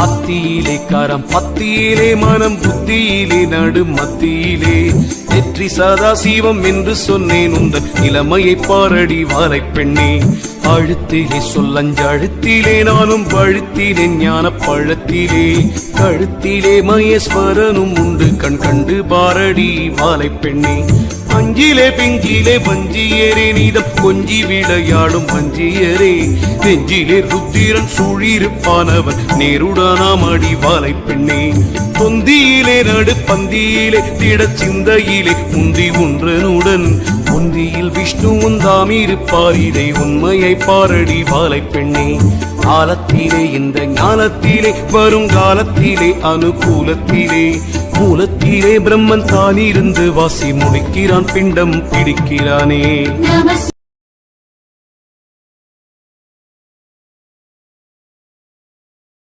அத்தியிலே கரம் பத்தியிலே மனம் புத்தியிலே நடு மத்தியிலே. வெற்றி சதா சீவம் என்று சொன்னேன் உந்தன் இளமையை பாரடி வாரை பெண்ணே. அழுத்திலே சொல்லஞ்சழுத்திலே நானும் பழுத்திலே ஞான பழத்திலே. கழுத்திலே மகேஸ்வரனும் உண்டு கண் கண்டு பாரடி வாழை பெண்ணே. மஞ்சிலே பெஞ்சிலே வஞ்சியரே நீதம் கொஞ்சி விளையாடும் வஞ்சியரே நெஞ்சிலே ருத்திரன் சூழிருப்பானவன் நேருடானாம் அடிவாலை பெண்ணே. தொந்தியிலே நடு பந்தியிலே திட சிந்தையிலே முந்தி ஒன்றனுடன். முந்தியில் விஷ்ணுவும் தாம் இருப்பார் இதை உண்மையை பாரடி வாழை பெண்ணே. காலத்திலே இந்த ஞானத்திலே வரும் காலத்திலே அனுகூலத்திலே. மூலத்திலே பிரம்மன் தானிருந்து வாசி முடிக்கிறான் பிண்டம் பிடிக்கிறானே.